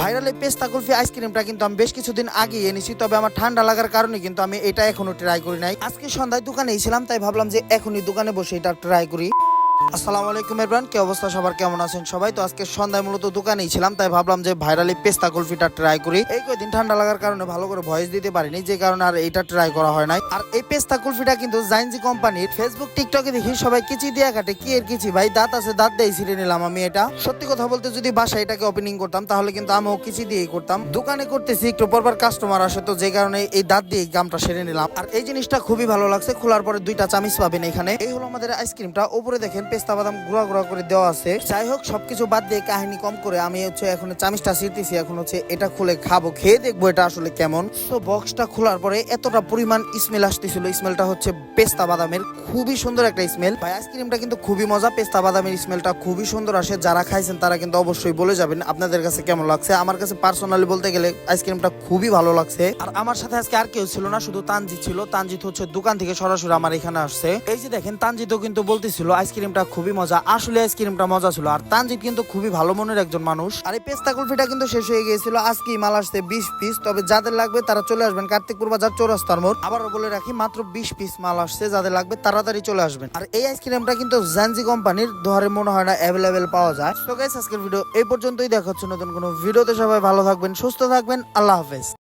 Viral এই পেস্তা কুলফি আইসক্রিমটা কিন্তু আমি বেশ কিছুদিন আগে এনেছি, তবে আমার ঠান্ডা লাগার কারণে কিন্তু আমি এটা এখনও ট্রাই করি নাই। আজকে সন্ধ্যায় দোকানে ছিলাম, তাই ভাবলাম যে এখনই দোকানে বসে এটা ট্রাই করি। আসসালামু আলাইকুম এভরান কি অবস্থা? সবার কেমন আছেন সবাই? তো আজকে সন্ধ্যায় মূলত দোকানেই ছিলাম, তাই ভাবলাম যে ভাইরালি পেস্তা কুলফিটা ট্রাই করি। এই কয়েকদিন ঠান্ডা লাগার কারণে ভালো করে ভয়েস দিতে পারিনি, যে কারণে আর এটা ট্রাই করা হয় নাই। আর এই পেস্তা কুলফিটা কিন্তু জাইনজি কোম্পানির ফেসবুক টিকটকে দেখি সবাই কিচি দিয়া কাটে, কি এর কিচি ভাই? দাঁত আছে, দাঁত দিয়ে ছিঁড়ে নিলাম আমি এটা। সত্যি কথা বলতে যদি বাসায় এটাকে ওপেনিং করতাম, তাহলে কিন্তু আমিও কিচি দিয়েই করতাম। দোকানে করতেছি একটু পরপর কাস্টমার আসে, তো যে কারণে এই দাঁত দিয়ে গামটা সেরে নিলাম। আর এই জিনিসটা খুবই ভালো লাগছে, খোলার পরে দুইটা চামিচ পাবেন এখানে। এই হলো আমাদের আইসক্রিমটা উপরে দেখেন পেস্তা বাদাম গুঁড়া গুঁড়া করে দেওয়া আছে। যাই হোক, সবকিছু বাদ দিয়ে কাহিনী কম করে আমি হচ্ছে এখন চামিচটা ছিঁড়তেছি এখন হচ্ছে এটা খুলে খাব, খেয়ে দেখব এটা আসলে কেমন। তো বক্সটা খোলার পরে এতটা পরিমাণ স্মেল আসতেছিল স্মেলটা হচ্ছে পেস্তা বাদামের, খুবই সুন্দর একটা স্মেল ভাই আইসক্রিমটা কিন্তু খুবই মজা, পেস্তা বাদামের স্মেলটা খুবই সুন্দর আসে। যারা খাইছেন তারা কিন্তু অবশ্যই বলে যাবেন, আপনাদের কাছে কেমন লাগছে? আমার কাছে পার্সোনালি বলতে গেলে আইসক্রিমটা খুবই ভালো লাগছে। আর আমার সাথে আজকে আর কেউ ছিল না, শুধু তানজিৎ ছিল। তানজিৎ হচ্ছে দোকান থেকে সরাসরি আমার এখানে আসছে। এই যে দেখেন, তানজিৎও কিন্তু বলতেছিল আইসক্রিমটা খুবই মজা। আসলে আইসক্রিমটা মজা ছিল। আর তানজিৎ কিন্তু খুবই ভালো মনের একজন মানুষ। আর এই পেস্তা কুলফিটা কিন্তু শেষ হয়ে গিয়েছিল। আজকে মাল আসছে বিশ পিস তবে যাদের লাগবে তারা চলে আসবেন কার্তিকপুর বাজার চৌরাস্তার মোড়। আবারও বলে রাখি, মাত্র বিশ পিস মাল আসছে। যাদের লাগবে তাড়াতাড়ি চলে আসবেন। আর এই আইসক্রিমটা কিন্তু জানজি কোম্পানির ধরে মনে হয় না অ্যাভেলেবেল পাওয়া যায়। তো গাইস আজকের ভিডিও এই পর্যন্তই। দেখা হচ্ছে নতুন কোনো ভিডিওতে সবাই ভালো থাকবেন, সুস্থ থাকবেন। আল্লাহ হাফেজ।